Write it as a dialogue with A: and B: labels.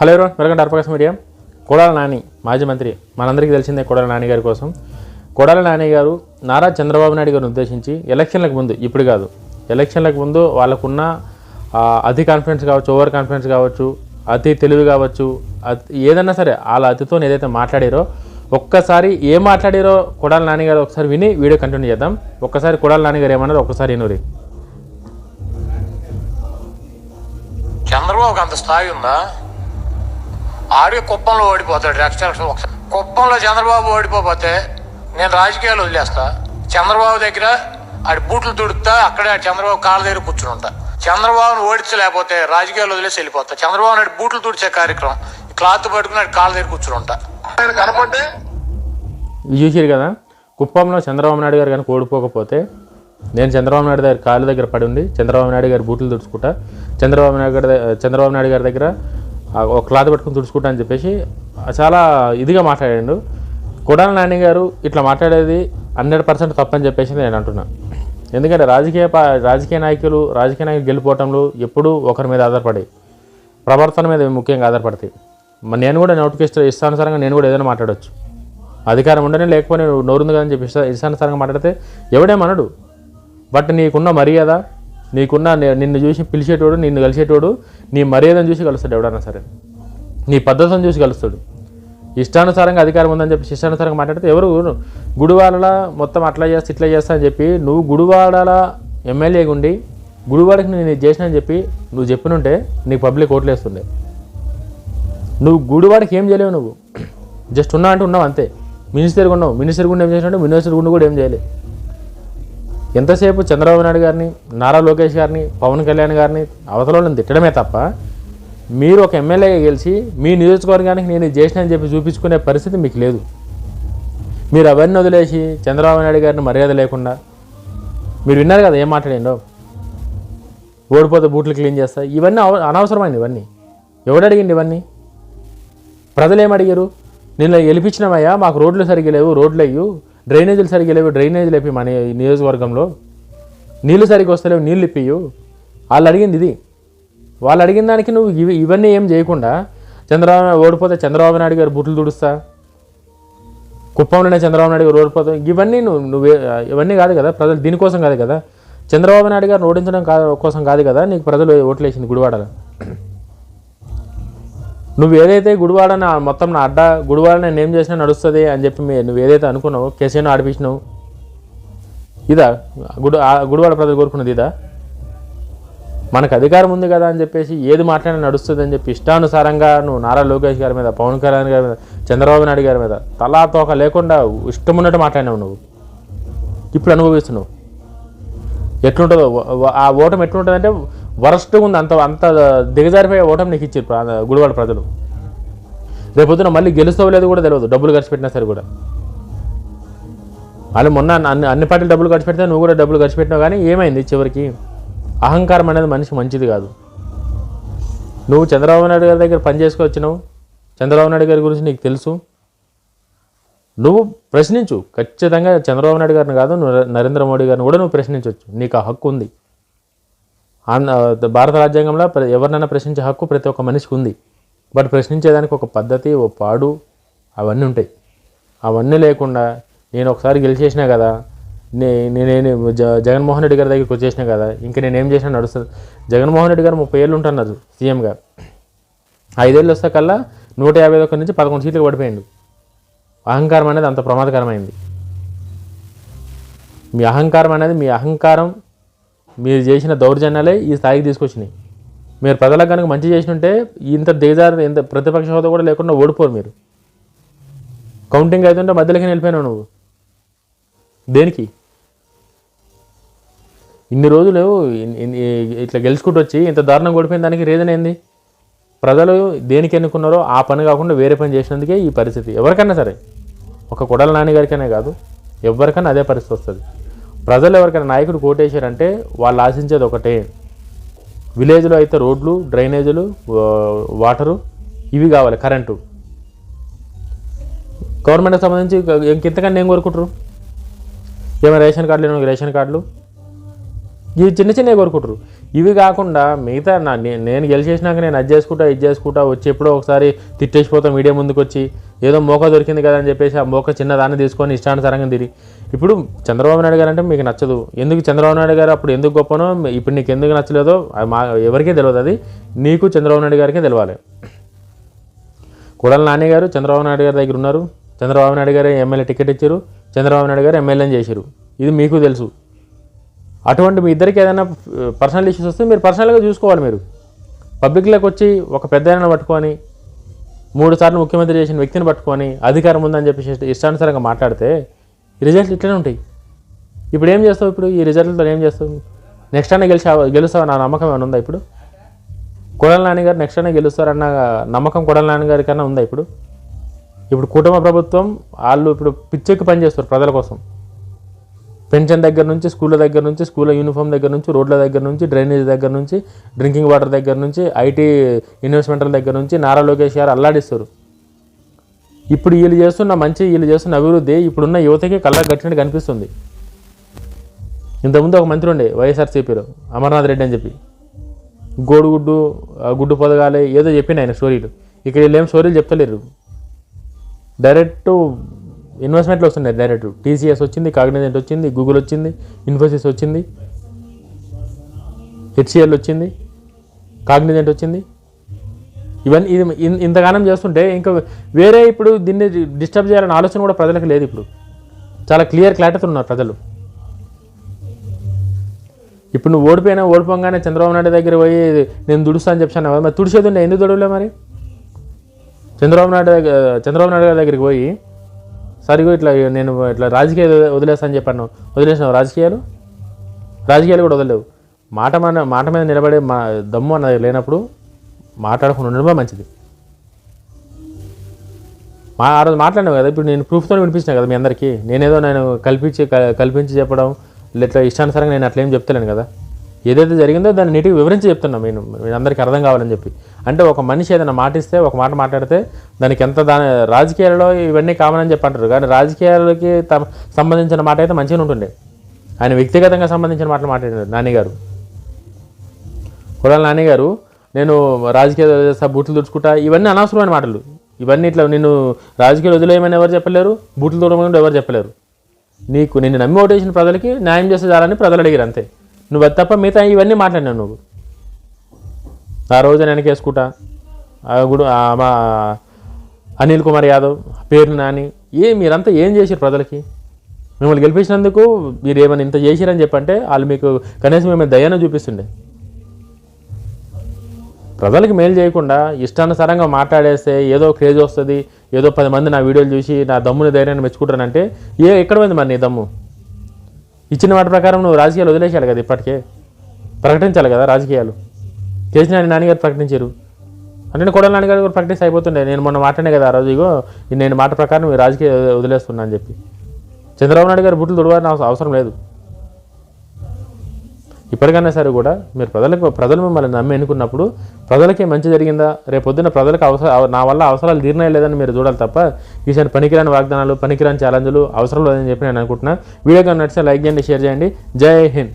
A: Hello ఎవరు welcome to అర్పకాశం media. Kodali Nani మాజీ మంత్రి. మనందరికీ తెలిసిందే కొడాల నాని గారి కోసం. కొడాల నాని గారు నారా చంద్రబాబు నాయుడు గారిని ఉద్దేశించి ఎలక్షన్లకు ముందు ఇప్పుడు కాదు ఎలక్షన్లకు ముందు వాళ్ళకున్న అతి కాన్ఫిడెన్స్ కావచ్చు ఓవర్ కాన్ఫిడెన్స్ కావచ్చు అతి తెలివి కావచ్చు అతి- ఏదన్నా సరే వాళ్ళ అతితో ఏదైతే మాట్లాడారో ఒక్కసారి ఏం మాట్లాడారో కొడాల నాని గారు ఒకసారి విని వీడియో కంటిన్యూ చేద్దాం. ఒక్కసారి కొడాల నాని గారు ఏమన్నారో ఒక్కసారి వినురి.
B: చంద్రబాబుకి అంత స్థాయి ఉందా? ఆడికి కుప్పంలో ఓడిపోతాడు. నెక్స్ట్ ఎలక్షన్ ఒకసారి. కుప్పంలో చంద్రబాబు ఓడిపోతే నేను రాజకీయాలు వదిలేస్తా. చంద్రబాబు దగ్గర ఆడి బూట్లు తుడుతా అక్కడే చంద్రబాబు కాళ్ళ దగ్గర కూర్చుని ఉంటా. చంద్రబాబును ఓడించలేకపోతే రాజకీయాలు వదిలేసి వెళ్ళిపోతా. చంద్రబాబు నాయుడు బూట్లు తుడిచే కార్యక్రమం క్లాత్ పట్టుకుని ఆడి కాళ్ళ దగ్గర కూర్చుని ఉంటా.
A: ఇది చూసారు కదా? కుప్పంలో చంద్రబాబు నాయుడు గారు కనుక ఓడిపోకపోతే నేను చంద్రబాబు నాయుడు దగ్గర కాళ్ళ దగ్గర పడి ఉండి చంద్రబాబు నాయుడు గారి బూట్లు తుడుచుకుంటా. చంద్రబాబు నాయుడు గారి చంద్రబాబు నాయుడు గారి దగ్గర ఒక క్లాత్ పెట్టుకుని తుడుచుకుంటా అని చెప్పేసి చాలా ఇదిగా మాట్లాడాడు. కొడాల నాని గారు ఇట్లా మాట్లాడేది హండ్రెడ్ పర్సెంట్ తప్పని చెప్పేసి నేను అంటున్నా. ఎందుకంటే రాజకీయ పా రాజకీయ నాయకులు రాజకీయ నాయకులు గెలిపోవటంలో ఎప్పుడూ ఒకరి మీద ఆధారపడి ప్రవర్తన మీద ముఖ్యంగా ఆధారపడతాయి. నేను కూడా నోటిఫికేషన్ ఇష్టానుసారంగా నేను కూడా ఏదైనా మాట్లాడవచ్చు అధికారం ఉండనే లేకపోతే నోరుంది కదని చెప్పి ఇష్టానుసారంగా మాట్లాడితే ఎవడేమనడు బట్ నీకున్న మర్యాద నీకున్న నిన్ను చూసి పిలిచేటోడు నిన్ను కలిసేటోడు నీ మర్యాదను చూసి కలుస్తాడు ఎవడన్నా సరే. నీ పద్ధతిని చూసి కలుస్తాడు. ఇష్టానుసారంగా అధికారం ఉందని చెప్పి ఇష్టానుసారంగా మాట్లాడితే ఎవరు గుడివాడల మొత్తం అట్లా చేస్తా ఇట్లా చేస్తా అని చెప్పి నువ్వు గుడివాడల ఎమ్మెల్యేగా ఉండి గుడివాడకి నేను చేసిన అని చెప్పి నువ్వు చెప్పినుంటే నీకు పబ్లిక్ ఓట్లేస్తుండే. నువ్వు గుడివాడికి ఏం చేయలేవు నువ్వు. జస్ట్ ఉన్నా అంటే ఉన్నావు అంతే. మినిస్టర్ ఉన్నావు. మినిస్టర్ గుండా ఏం చేసినట్టు మినిస్టర్ గుండా కూడా ఏం చేయలేదు ఎంతసేపు చంద్రబాబు నాయుడు గారిని నారా లోకేష్ గారిని పవన్ కళ్యాణ్ గారిని అవతలను తిట్టడమే తప్ప మీరు ఒక ఎమ్మెల్యేగా గెలిచి మీ నియోజకవర్గానికి నేను ఇది చేసిన అని చెప్పి చూపించుకునే పరిస్థితి మీకు లేదు. మీరు అవన్నీ వదిలేసి చంద్రబాబు నాయుడు గారిని మర్యాద లేకుండా మీరు విన్నారు కదా ఏం మాట్లాడిండో? ఓడిపోతే బూట్లు క్లీన్ చేస్తా. ఇవన్నీ అవ- అనవసరమైనవి ఇవన్నీ. ఎవడు అడిగింది ఇవన్నీ? ప్రజలు ఏమడిగారు నిన్న గెలిపించినామయ్యా మాకు రోడ్లు సరిగ్గా లేవు రోడ్లు అయ్యు డ్రైనేజీలు సరిగ్గా లేవు. డ్రైనేజీలు లేపి మన నియోజకవర్గంలో. నీళ్ళు సరిగ్గా వస్తలేవు. నీళ్ళు ఇప్పియు వాళ్ళు అడిగింది ఇది. వాళ్ళు అడిగిన దానికి నువ్వు ఇవి ఇవన్నీ ఏం చేయకుండా చంద్రబాబు ఓడిపోతే చంద్రబాబు నాయుడు గారు బుట్లు తుడుస్తా? కుప్పంలోనే చంద్రబాబు నాయుడు గారు ఓడిపోతావు ఇవన్నీ నువ్వు నువ్వే ఇవన్నీ కాదు కదా. ప్రజలు దీనికోసం కాదు కదా. చంద్రబాబు నాయుడు గారిని ఓడించడం కా కోసం కాదు కదా. నీకు ప్రజలు ఓట్లేసింది గుడివాడలో. నువ్వు ఏదైతే గుడివాడ నా మొత్తం నా అడ్డ గుడివాడ నేను ఏం చేసినా నడుస్తుంది అని చెప్పి నువ్వు ఏదైతే అనుకున్నావు కేసీఆర్ ఆడిపించినావు. ఇదా గుడి ఆ గుడివాడ ప్రజలు కోరుకున్నది ఇదా? మనకు అధికారం ఉంది కదా అని చెప్పేసి ఏది మాట్లాడినా నడుస్తుంది అని చెప్పి ఇష్టానుసారంగా నువ్వు నారా లోకేష్ గారి మీద పవన్ కళ్యాణ్ గారి మీద చంద్రబాబు నాయుడు గారి మీద తలా తోక లేకుండా ఇష్టం ఉన్నట్టు మాట్లాడినావు నువ్వు. ఇప్పుడు అనుభవిస్తున్నావు. ఎట్లుంటుందో ఆ ఓటమి ఎట్లుంటుందంటే వరస్ట్గా ఉంది. అంత అంత దిగజారిపోయే ఓటమి నీకు ఇచ్చారు గుడివాడ ప్రజలు. రేపొద్దున మళ్ళీ గెలుస్తావు లేదు కూడా తెలియదు డబ్బులు ఖర్చు పెట్టినా సరే కూడా. వాళ్ళు మొన్న అన్ని అన్ని పార్టీలు డబ్బులు ఖర్చు పెడితే నువ్వు కూడా డబ్బులు ఖర్చు పెట్టినావు కానీ ఏమైంది చివరికి? అహంకారం అనేది మనిషి మంచిది కాదు. నువ్వు చంద్రబాబు నాయుడు గారి దగ్గర పని చేసుకొచ్చినావు చంద్రబాబు నాయుడు గారి గురించి నీకు తెలుసు. నువ్వు ప్రశ్నించు. ఖచ్చితంగా చంద్రబాబు నాయుడు గారిని కాదు నువ్వు నరేంద్ర మోడీ గారిని కూడా నువ్వు ప్రశ్నించవచ్చు నీకు ఆ హక్కు ఉంది. ఆంధ్ర భారత రాజ్యాంగంలో ప్ర- ఎవరినైనా ప్రశ్నించే హక్కు ప్రతి ఒక్క మనిషికి ఉంది బట్ ప్రశ్నించేదానికి ఒక పద్ధతి ఓ పాడు అవన్నీ ఉంటాయి. అవన్నీ లేకుండా నేను ఒకసారి గెలిచేసినా కదా నే నేను జ జగన్మోహన్ రెడ్డి గారి దగ్గరికి వచ్చేసినా కదా ఇంకా నేను ఏం చేసినా నడుస్తుంది. జగన్మోహన్ రెడ్డి గారు ముప్పై ఏళ్ళు ఉంటున్నారు సీఎంగా ఐదేళ్ళు వస్తే కల్లా నూట యాభై ఒక్క నుంచి పదకొండు సీట్లు పడిపోయిండు. అహంకారం అనేది అంత ప్రమాదకరమైంది. మీ అహంకారం అనేది మీ అహంకారం మీరు చేసిన దౌర్జన్యాలే ఈ స్థాయికి తీసుకొచ్చినాయి. మీరు ప్రజలకు కనుక మంచి చేసి ఉంటే ఇంత దిగజారు ఇంత ప్రతిపక్ష హోదా కూడా లేకుండా ఓడిపోరు మీరు. కౌంటింగ్ అవుతుంటే మధ్యలోకి వెళ్ళిపోయినావు నువ్వు. దేనికి? ఇన్ని రోజులు ఇట్లా గెలుచుకుంటూ వచ్చి ఇంత దారుణం ఓడిపోయిన దానికి రీజన్ ఏంది? ప్రజలు దేనికి ఎన్నుకున్నారో ఆ పని కాకుండా వేరే పని చేసినందుకే ఈ పరిస్థితి. ఎవరికైనా సరే. ఒక కొడల నాన్నగారికైనా కాదు ఎవరికైనా అదే పరిస్థితి వస్తుంది. ప్రజలు ఎవరికైనా నాయకుడు కోటేశారంటే వాళ్ళు ఆశించేది ఒకటే. విలేజ్లో అయితే రోడ్లు డ్రైనేజీలు వాటరు ఇవి కావాలి కరెంటు. గవర్నమెంట్కి సంబంధించి ఇంకెంతకన్నా ఏం కోరుకుంటారు? ఏమైనా రేషన్ కార్డులు ఏమైనా రేషన్ కార్డులు? ఇవి చిన్న చిన్నవి కోరుకుంటారు ఇవి కాకుండా మిగతా నా నేను గెలిచేసినాక నేను అది చేసుకుంటా ఇది చేసుకుంటా వచ్చి ఎప్పుడో ఒకసారి తిట్టేసిపోతాం మీడియా ముందుకు వచ్చి. ఏదో మోక దొరికింది కదా అని చెప్పేసి ఆ మోక చిన్నదాన్ని తీసుకొని ఇష్టానుసారంగా తిరిగి. ఇప్పుడు చంద్రబాబు నాయుడు గారు అంటే మీకు నచ్చదు. ఎందుకు చంద్రబాబు నాయుడు గారు అప్పుడు ఎందుకు గొప్పనో ఇప్పుడు నీకు ఎందుకు నచ్చలేదో అది మా ఎవరికీ తెలియదు అది. నీకు చంద్రబాబు నాయుడు గారికే తెలియాలి కొడాల నాని గారు చంద్రబాబు నాయుడు గారి దగ్గర ఉన్నారు. చంద్రబాబు నాయుడు గారు ఎమ్మెల్యే టికెట్ ఇచ్చారు. చంద్రబాబు నాయుడు గారు ఎమ్మెల్యేని చేశారు. ఇది మీకు తెలుసు. అటువంటి మీ ఇద్దరికి ఏదైనా పర్సనల్ ఇష్యూస్ వస్తే మీరు పర్సనల్గా చూసుకోవాలి మీరు. పబ్లిక్లోకి వచ్చి ఒక పెద్ద పట్టుకొని మూడు సార్లు ముఖ్యమంత్రి చేసిన వ్యక్తిని పట్టుకొని అధికారం ఉందని చెప్పి ఇష్టానుసారంగా మాట్లాడితే ఈ రిజల్ట్లు ఇట్లనే ఉంటాయి. ఇప్పుడు ఏం చేస్తావు ఇప్పుడు? ఈ రిజల్ట్తో ఏం చేస్తావు? నెక్స్ట్ అన్న గెలిచా గెలుస్తావు? నా నమ్మకం ఏమైనా ఉందా ఇప్పుడు? కొడాల నాని గారు నెక్స్ట్ అన్న గెలుస్తారన్న నమ్మకం కొడల నాని గారి కన్నా ఉందా ఇప్పుడు? ఇప్పుడు కుటుంబ ప్రభుత్వం వాళ్ళు ఇప్పుడు పిచ్చెక్కి పనిచేస్తారు ప్రజల కోసం. పెన్షన్ దగ్గర నుంచి స్కూళ్ళ దగ్గర నుంచి స్కూళ్ళ యూనిఫామ్ దగ్గర నుంచి రోడ్ల దగ్గర నుంచి డ్రైనేజ్ దగ్గర నుంచి డ్రింకింగ్ వాటర్ దగ్గర నుంచి ఐటీ ఇన్వెస్ట్మెంట్ల దగ్గర నుంచి నారా లోకేష్ గారు అల్లాడిస్తారు. ఇప్పుడు వీళ్ళు చేస్తున్న మంచి వీళ్ళు చేస్తున్న అభివృద్ధి ఇప్పుడున్న యువతకి కళ్ళ కట్టినట్టు కనిపిస్తుంది. ఇంతకుముందు ఒక మంత్రి ఉండే వైఎస్ఆర్సీపీలో అమర్నాథ్ రెడ్డి అని చెప్పి. గోడుగుడ్డు గుడ్డు పొదగాలి ఏదో చెప్పిన ఆయన స్టోరీలు. ఇక్కడ వీళ్ళు ఏం స్టోరీలు చెప్తలేరు. డైరెక్ట్ ఇన్వెస్ట్మెంట్లు వస్తున్నాయి డైరెక్ట్ టీసీఎస్ వచ్చింది కాగ్నిజెంట్ వచ్చింది గూగుల్ వచ్చింది ఇన్ఫోసిస్ వచ్చింది హెచ్సిఎల్ వచ్చింది కాగ్నిజెంట్ వచ్చింది. ఇవన్నీ ఇది ఇన్- ఇంతగానం చేస్తుంటే ఇంకా వేరే ఇప్పుడు దీన్ని డిస్టర్బ్ చేయాలనే ఆలోచన కూడా ప్రజలకు లేదు ఇప్పుడు. చాలా క్లియర్ క్లారిటీ ఉన్నారు ప్రజలు. ఇప్పుడు నువ్వు ఓడిపోయినా ఓడిపోగానే చంద్రబాబు నాయుడు దగ్గర పోయి నేను దుడుస్తా అని చెప్పాను కదా మరి తుడిచేది ఉండే ఎందుకు దుడవలే మరి? చంద్రబాబు నాయుడు దగ్గర చంద్రబాబు నాయుడు గారి దగ్గరికి పోయి సరిగా ఇట్లా నేను ఇట్లా రాజకీయ వదిలేస్తాను అని చెప్పాను. వదిలేసినావు రాజకీయాలు? రాజకీయాలు కూడా వదలలేవు. మాట మన మాట మీద నిలబడే మా దమ్ము అన్నది లేనప్పుడు మాట్లాడకుండా ఉండడమే మంచిది. మా ఆ రోజు మాట్లాడినావు కదా ఇప్పుడు నేను ప్రూఫ్తో వినిపించిన కదా మీ అందరికీ. నేనేదో నేను కల్పించి కల్పించి చెప్పడం ఇట్లా ఇష్టానుసారంగా నేను అట్లా చెప్తలేను కదా. ఏదైతే జరిగిందో దాన్ని నీటికి వివరించి చెప్తున్నా నేను మీ అందరికీ అర్థం కావాలని చెప్పి. అంటే ఒక మనిషి ఏదైనా మాటిస్తే ఒక మాట మాట్లాడితే దానికి ఎంత దాని రాజకీయాలలో ఇవన్నీ కామన్ అని చెప్పి అంటారు. కానీ రాజకీయాలకి తమ సంబంధించిన మాట అయితే మంచిగా ఉంటుండే. ఆయన వ్యక్తిగతంగా సంబంధించిన మాటలు మాట్లాడారు నాన్నగారు. గారు నాన్నగారు గారు నేను రాజకీయ చేస్తా బూట్లు తుడుచుకుంటా ఇవన్నీ అనవసరమైన మాటలు. ఇవన్నీ ఇట్లా నిన్ను రాజకీయాలు వదిలేయమని ఎవరు చెప్పలేరు బూట్లు తుడమని ఎవరు చెప్పలేరు. నీకు నిన్ను నమ్మి ఓటేసిన ప్రజలకి న్యాయం చేస్తే చాలని ప్రజలు అడిగారు అంతే. నువ్వు తప్ప మిగతా ఇవన్నీ మాట్లాడినావు నువ్వు. ఆ రోజు వెనకేసుకుంటా గుడు మా అనిల్ కుమార్ యాదవ్ పేరు నాని ఏ మీరంతా ఏం చేశారు ప్రజలకి? మిమ్మల్ని గెలిపించినందుకు మీరు ఏమైనా ఇంత చేసిరని చెప్పంటే వాళ్ళు మీకు కనీసం మేము దయాన చూపిస్తుండే. ప్రజలకు మేలు చేయకుండా ఇష్టానుసారంగా మాట్లాడేస్తే ఏదో క్రేజ్ వస్తుంది ఏదో పది మంది నా వీడియోలు చూసి నా దమ్ముని ధైర్యాన్ని మెచ్చుకుంటానంటే ఏ ఎక్కడ పోయింది మరి నీ దమ్ము? ఇచ్చిన మాట ప్రకారం నువ్వు రాజకీయాలు వదిలేసాలి కదా ఇప్పటికే? ప్రకటించాలి కదా రాజకీయాలు. కేసీఆర్ నాన్నగారు ప్రకటించారు. అంటే కూడా నాన్నగారు కూడా ప్రాక్టీస్ అయిపోతుండే. నేను మొన్న మాట్లాడే కదా ఆ రోజు ఇగో నేను మాట ప్రకారం ఈ రాజకీయ వదిలేస్తున్నా అని చెప్పి. చంద్రబాబు నాయుడు గారు బుట్లు తుడవాలని అవస- అవసరం లేదు. ఇప్పటికైనా సరే కూడా మీరు ప్రజలకు ప్రజలు మిమ్మల్ని నమ్మి ఎన్నుకున్నప్పుడు ప్రజలకి మంచి జరిగిందా? రేపు పొద్దున్న ప్రజలకు అవసరం నా వల్ల అవసరాలు తీరినాయి లేదని మీరు చూడాలి తప్ప ఈసారి పనికిరాని వాగ్దానాలు పనికిరాని ఛాలెంజ్లు అవసరం లేదని చెప్పి నేను అనుకుంటున్నా. వీడియో కానీ నచ్చితే లైక్ చేయండి షేర్ చేయండి. జై హింద్.